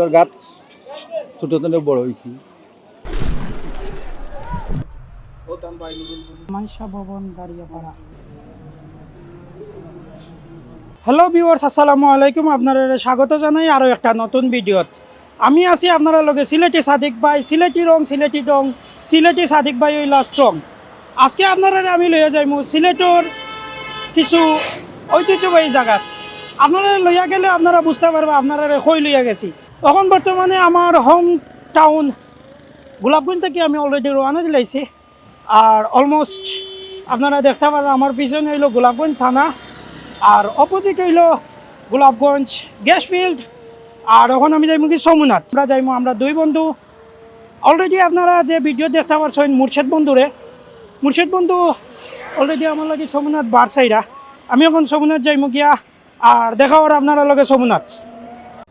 তোর গাছ ছোট থেকে বড় হয়েছি। হ্যালো ভিউয়ার্স আসসালামু আলাইকুম। আপনারা স্বাগত জানাই আরও একটা নতুন ভিডিওত। আমি আছি আপনারা লগে সিলেটি সাদিক ভাই, সিলেটি রং সিলেটি রং সিলেটি সাদিক ভাই ওই লাস্ট রং আজকে আপনারা আমি লইয়া যাইমু সিলেটর কিছু ঐতিহ্যবাহী জায়গাত আপনারা লইয়া গেলে আপনারা বুঝতে পারবেন আপনারা কই লইয়া গেছি। এখন বর্তমানে আমার হোম টাউন গোলাপগঞ্জ থেকে আমি অলরেডি রওনা দিলাইছি। আর অলমোস্ট আপনারা দেখতে পারেন আমার পিছনে হইল গোলাপগঞ্জ থানা, আর অপোজিট হইল গোলাপগঞ্জ গ্যাস ফিল্ড আর এখন আমি যাইমু কি সমুনাথ। আমরা যাইমু, আমরা দুই বন্ধু। অলরেডি আপনারা যে ভিডিও দেখতে পারছেন মুর্শেদ বন্ধুরে, মুর্শেদ বন্ধু অলরেডি আমার লাগে সমুনাথ বারসাইরা। আমি এখন সমুনাথ যাইমু গিয়া, আর দেখা আপনারা লগে সমুনাথ।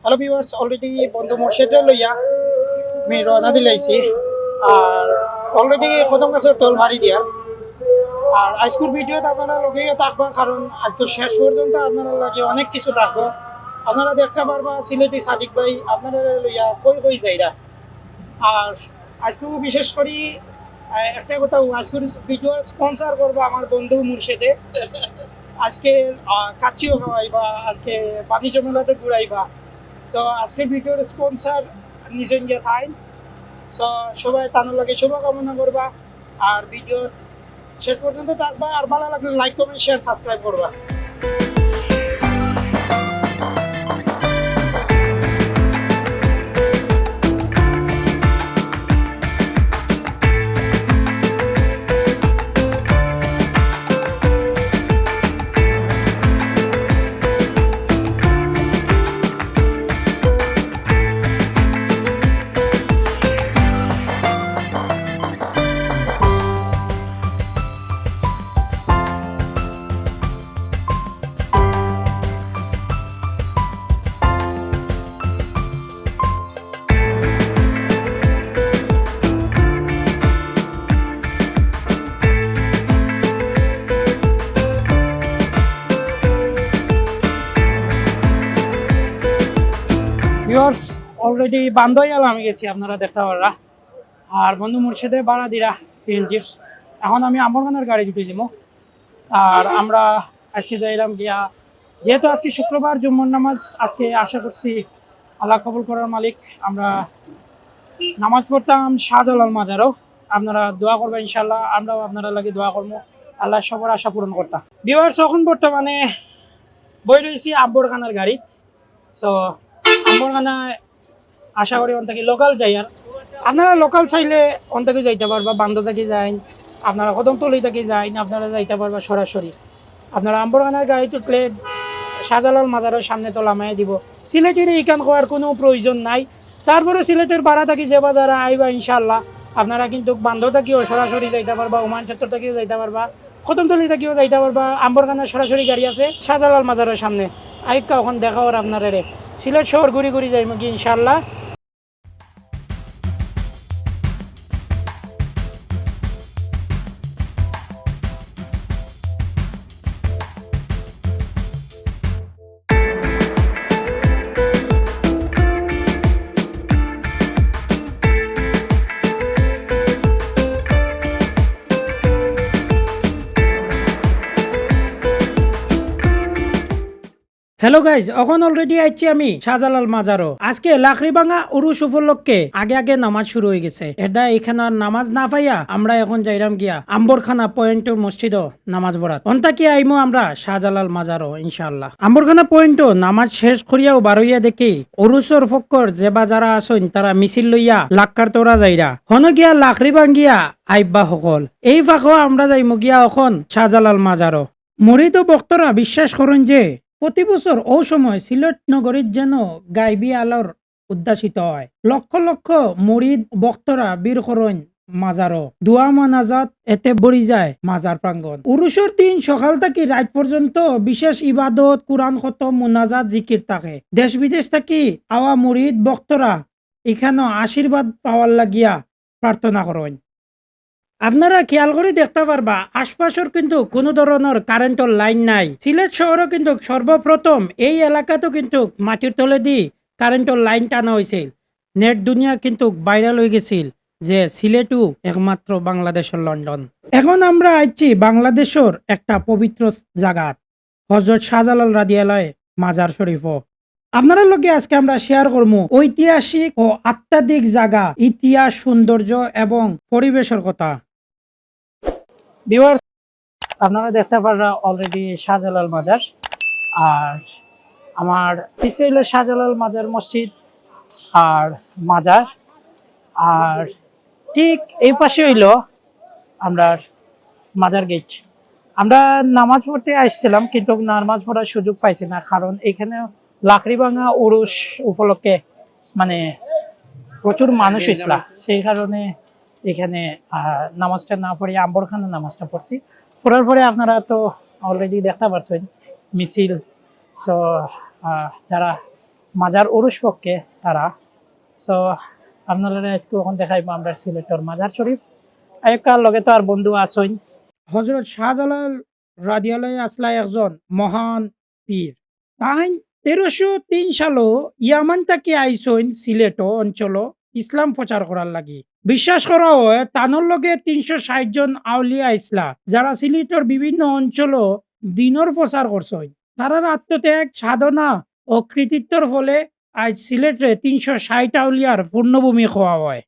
হ্যালো ভিউয়ার্স অলরেডি বন্ধু মুর্শেদে লইয়া আমি রওনা দিলাইছি আর অলরেডি খতম গাছের তোল মারি দিয়া। আর আজকের ভিডিওতে আপনারা লগে থাকবা কারণ আজকে শেষ পর্যন্ত আপনারা লাগে অনেক কিছু থাকব। আপনারা দেখতে পারবা সিলেটি সাদিক ভাই আপনারা লইয়া কই কই যাইরা। আর আজকেও বিশেষ করে একটা কথা আজকের ভিডিও স্পন্সার করব আমার বন্ধু মুর্শেদে। আজকে আহ, কাচ্চিও খাওয়াইবা আজকে বাণিজ্য মেলাতে ঘুরাইবা। তো আজকের ভিডিওর স্পন্সার নিজের গিয়ে থাই সো সবাই তানোর লাগে শুভকামনা করবা। আর ভিডিও শেষ পর্যন্ত থাকবা আর ভালো লাগলে লাইক কমেন্ট শেয়ার সাবস্ক্রাইব করবা। ভিউয়ার্স অলরেডি বান্ধইয়াল আমি গেছি আপনারা দেখতে পাররা। আর বন্ধু মুর্শিদে বাড়া দিরা সিএনজির। এখন আমি আমরগানের গাড়ি জুটে দিব আর আমরা আজকে যাইলাম গিয়া, যেহেতু আজকে শুক্রবার জুম্মন নামাজ, আজকে আশা করছি আল্লাহ কবুল করার মালিক। আমরা নামাজ পড়তাম শাহজালাল মাজারও। আপনারা দোয়া করবেন ইনশাল্লাহ আমরাও আপনারা লাগে দোয়া করব আল্লাহ সবার আশা পূরণ করতাম ভিউয়ার্স, এখন বর্তমানে বই রয়েছি আব্বরখানার গাড়িত। সো আশা করি অন্তকে লোকাল যাই আর। আপনারা লোকাল চাইলে অন্তকে যাইতে পারবা বান্ধ থেকে যাইন, আপনারা কদমতলি থেকে যাইন, আপনারা যাইতে পারবা সরাসরি। আপনারা আম্বরখানার গাড়ি তুললে শাহজালাল মাজারের সামনে তো লামাই দিব। সিলেটের এইখান হওয়ার কোনো প্রয়োজন নাই। তারপরে সিলেটের ভাড়া থাকি যে বাজারে আইবা ইনশাল্লাহ আপনারা কিন্তু বান্ধ থাকিও সরাসরি যাইতে পারবা, ওমান চত্বর থেকেও যাইতে পারবা কদমতলি থেকেও যাইতে পারবা, আম্বরখানার সরাসরি গাড়ি আছে শাহজালাল মাজারের সামনে। আইকা ওখান দেখা আপনারা রে সিলেট শহর ঘুরি ঘুরি যাইম কি ইনশাল্লাহ হ্যালো গাইজ, এখন অলরেডি আইছি আমি শাহজালাল মাজারও। আজকে ভাঙা উরুস উপলক্ষে আগে আগে নামাজ শুরু হয়ে গেছে। এটা এখানে নামাজ না পাইয়া আমরা এখন যাইরাম গিয়া আম্বরখানা পয়েন্টের মসজিদও নামাজ পড়াত। অন্তা কি আইমো আমরা শাহজালাল মাজারও, ইনশাআল্লাহ। আম্বরখানা পয়েন্টও নামাজ শেষ করিয়াও বারইয়া দেখি উরুসর ফক্কর যেবা যারা আসইন তারা মিছিল লইয়া লাক্কার তোরা যাইরা। হন গিয়া লাকড়ি ভাঙ্গিয়া আইব্বা সকল। এই ফাঁকও আমরা যাইমু গিয়া এখন শাহজালাল মাজারও। মরিত বক্তরা বিশ্বাস করেন যে প্রতি বছর ও সময় সিলেট নগরীর যেন গাইবি আলোর উদ্যাসিত হয়। লক্ষ লক্ষ মরিদ বক্তরা বীর করইন মাজারও দোয়া মানাজাত এতে বড়ি যায় মাজার প্রাঙ্গণ উরুষের দিন সকাল থেকে রাত পর্যন্ত বিশেষ ইবাদত কোরআন খত, মুনাজাত জিকির থাকে। দেশ বিদেশ থেকে আওয়া মরিদ বক্তরা এখানে আশীর্বাদ পাওয়ার লাগিয়া প্রার্থনা করেন আপনারা খেয়াল করে দেখতে পারবা, আশপাশের কিন্তু কোনো ধরনের কারেন্টের লাইন নাই। সিলেট শহরও কিন্তু সর্বপ্রথম এই এলাকাতেও কিন্তু মাটির তলে দি কারেন্টর লাইন টানা হয়েছিল নেট দুনিয়া কিন্তু ভাইরাল হয়ে গেছিল যে সিলেটু একমাত্র বাংলাদেশের লন্ডন। এখন আমরা আইছি বাংলাদেশের একটা পবিত্র জায়গা, হজরত শাহজালাল রাদিয়ালয় মাজার শরীফও। আপনার লগে আজকে আমরা শেয়ার করব ঐতিহাসিক ও আত্মাধিক জায়গা, ইতিহাস, সৌন্দর্য এবং পরিবেশের কথা। ভিউয়ার্স আপনারা দেখতে পারা অলরেডি শাহজালাল মাজার। আর আমার পিছিয়ে হইল শাহজালাল মাজার মসজিদ আর মাজার। আর ঠিক এই পাশে হইল আমরা মাজার গেট আমরা নামাজ পড়তে আসছিলাম কিন্তু নামাজ পড়ার সুযোগ পাইছি না কারণ এখানে লাকড়ি ভাঙা উরুস উপলক্ষে মানে প্রচুর মানুষ ইসলাম সেই কারণে এখানে নামাজটা না পড়ে আম্বরখানা নামাজটা পড়ছি। পড়ার পরে আপনারা তো অলরেডি দেখতে পারছেন, মিছিল সো যারা মাজার উরুস পক্ষে, তারা সো আপনারা আজকে ওখান দেখাইবো আমরা সিলেটর মাজার শরীফ। আরেকটার লগে তো আর বন্ধু আসইন হজরত শাহজালাল রাদিয়ালাই আসলা একজন মহান পীর। তাই তেরোশো তিন সালও ইয়ামান তাকে আইসইন সিলেট অঞ্চল ইসলাম প্রচার করার লাগি। বিশ্বাস করা হয় তানোর লগে তিনশো ষাট জন আউলিয়া ইসলা যারা সিলেটর বিভিন্ন অঞ্চল দিনর প্রচার করছেন তারার আত্মত্যাগ, সাধনা ও কৃতিত্বর ফলে আজ সিলেটে তিনশো ষাট আউলিয়ার পূর্ণভূমি হওয়া হয়।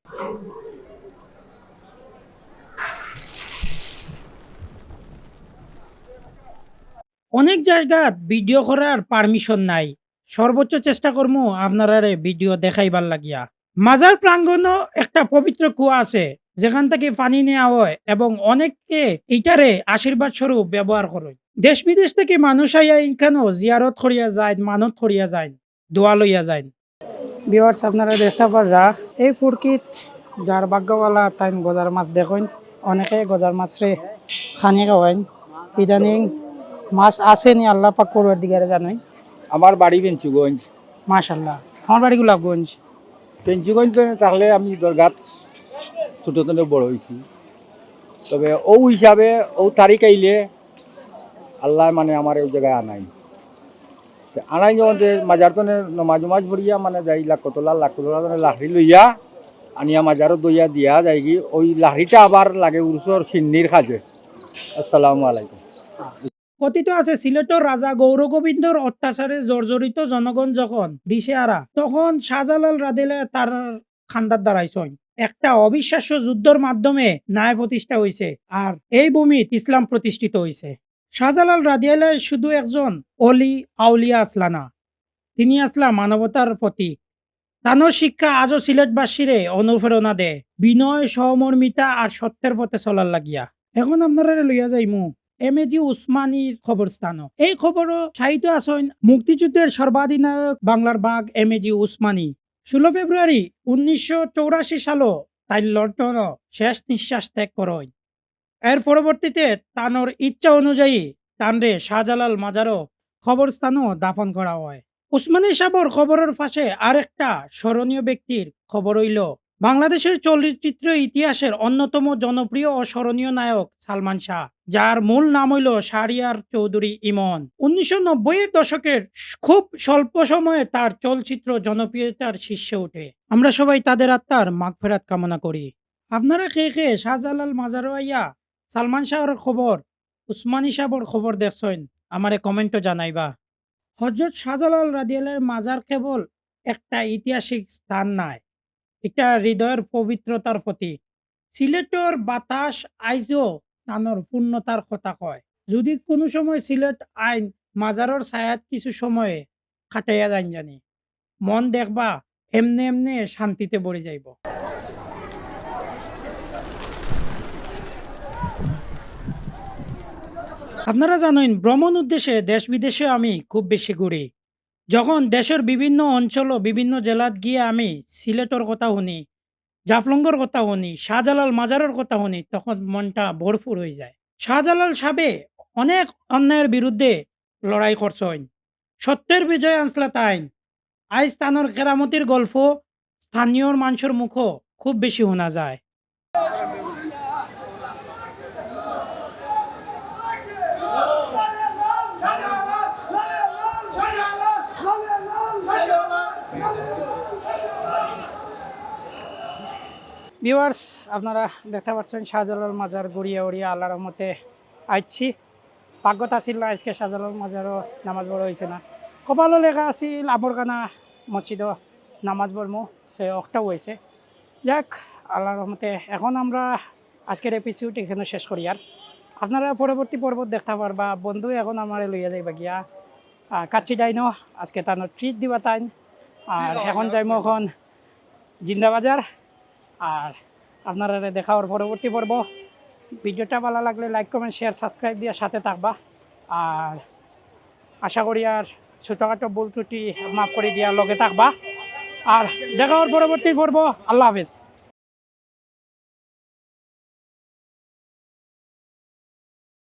অনেক জায়গাত ভিডিও করার পারমিশন নাই। সর্বোচ্চ চেষ্টা করব আপনারা ভিডিও দেখাইবার লাগিয়া। মাজার প্রাঙ্গণও একটা পবিত্র কুয়া আছে যেখান থেকে পানি নেওয়া হয় এবং অনেককে এইটারে আশীর্বাদ স্বরূপ ব্যবহার করে দেশ বিদেশ থেকে মানুষ আইয়া এখানেও জিয়ারত করিয়া যায় মানত করিয়া যায় দোয়া লইয়া যায়। বিওয়ার্স আপনারা দেখতে পাররা এই ফুরকিত যার ভাগ্যওয়ালা তাই গজার মাছ দেখেন অনেকে গজার মাছ রে খানি খাওয়াইন। ইদানিং মাছ আসেনি আল্লাহ পাক করবার দিকে জানোই। আমার বাড়ি পেঞ্চুগঞ্জ মাশাল্লাহ আমার বাড়ি গোলাপগঞ্জ। পেঞ্চুগঞ্জ তো তাহলে আমি দরগাত ছোট বড় হয়েছি তবে ও হিসাবে ও তারিখ আইলে আল্লাহ মানে আমার ওই জায়গায় আনাই। আনাই যখন তে মাজার তনে নমাজ উমাজ ভরিয়া মানে যাই লাখ কতলা লাখ কতলা লাহরি লইয়া আনিয়া মাজারও দইয়া দিয়া কি ওই লাহরিটা আবার লাগে উরসর সিন্নির খাজে। আসসালামু আলাইকুম। কথিত আছে সিলেটের রাজা গৌরগোবিন্দর অত্যাচারে জর্জরিত জনগণ যখন দিশে আরা তখন শাহজালাল রাদিলে তার খান্দার দ্বারাইছেন একটা অবিশ্বাস্য যুদ্ধের মাধ্যমে ন্যায় প্রতিষ্ঠা হয়েছে আর এই ভূমিত ইসলাম প্রতিষ্ঠিত হয়েছে শাহজালাল রাদিয়ালে শুধু একজন অলি আউলিয়া আসলানা তিনি আসলা মানবতার প্রতীক তানোর শিক্ষা আজও সিলেটবাসীরে অনুপ্রেরণা দেয়। বিনয় সহমর্মিতা আর সত্যের পথে চলার লাগিয়া। এখন আপনারা লইয়া যাইমু। এম এ জি উসমানীর খবরস্থান এই খবরও সাহিত্য আসন মুক্তিযুদ্ধের সর্বাধিনায়ক বাংলার বাঘ এম এ জি উসমানী। ষোলো ফেব্রুয়ারি উনিশশো চৌরাশি সালও তাই লন্ডন শেষ নিঃশ্বাস ত্যাগ করয় এর পরবর্তীতে তানোর ইচ্ছা অনুযায়ী তানরে শাহজালাল মাজারও খবরস্থানও দাফন করা হয়। উসমানী সাবর খবরের পাশে আরেকটা স্মরণীয় ব্যক্তির খবর হইল বাংলাদেশের চলচ্চিত্র ইতিহাসের অন্যতম জনপ্রিয় ও স্মরণীয় নায়ক সালমান শাহ, যার মূল নাম হইল শাহরিয়ার চৌধুরী ইমন। উনিশশো নব্বইয়ের দশকের খুব স্বল্প সময়ে তার চলচ্চিত্র জনপ্রিয়তার শীর্ষে ওঠে। আমরা সবাই তাদের আত্মার মাগফেরাত কামনা করি। আপনারা কে কে শাহজালাল মাজারো আইয়া সালমান শাহর খবর, উসমানী সাহর খবর দেখছেন, আমারে কমেন্টও জানাইবা। হজরত শাহজালাল রাদিয়ালের মাজার কেবল একটা ঐতিহাসিক স্থান নাই এটা হৃদয়ের পবিত্রতার প্রতীক। সিলেটর বাতাস আইজও তানোর পূর্ণতার কথা কয়। যদি কোনো সময় সিলেট আইন মাজারর ছায়াত কিছু সময়ে কাটাইয়া যান জানি, মন দেখবা এমনে এমনে শান্তিতে ভরে যাইব। আপনারা জানেন, ভ্রমণ উদ্দেশ্যে দেশ বিদেশে আমি খুব বেশি ঘুরি। যখন দেশের বিভিন্ন অঞ্চল ও বিভিন্ন জেলাত গিয়ে আমি সিলেটর কথা শুনি জাফলঙ্গর কথা শুনি, শাহজালাল মাজারের কথা শুনি, তখন মনটা ভরপুর হয়ে যায়। শাহজালাল সাবে অনেক অন্যায়ের বিরুদ্ধে লড়াই করছেন সত্যের বিজয় আনসলা তাইন আইজ তানোর কেরামতির গল্প স্থানীয় মানুষের মুখ খুব বেশি শোনা যায়। ভিউয়ার্স আপনারা দেখতে পাচ্ছেন শাহজালাল মাজার গড়িয়া উড়িয়া আল্লাহর মতে আইছি। পাগত আছিল না আজকে শাহজালাল মাজারও নামাজ বড় হয়েছে না। কপালও লেখা আছিল আমরকানা মসজিদও নামাজ বর্ম সে অক্টাও হয়েছে যাক আল্লাহর রহমতে এখন আমরা আজকের এপিসোড এখানে শেষ করি আর। আপনারা পরবর্তী পর্ব দেখতে পারবা বন্ধু এখন আমার লইয়া যাইবা গিয়া। কাচ্চি ডাইনো আজকে তানো ট্রিট দিবা তাইন। আর এখন যাইমো এখন জিন্দাবাজার আর আপনারা দেখা ওর পরবর্তী পর্ব। ভিডিওটা ভালো লাগলে লাইক কমেন্ট শেয়ার সাবস্ক্রাইব দিয়ে সাথে থাকবা। আর আশা করি আর ছোটোখাটো ভুল ত্রুটি মাফ করে দিয়ে লগে থাকবা। আর দেখা ওর পরবর্তী পর্ব। আল্লাহ হাফিজ।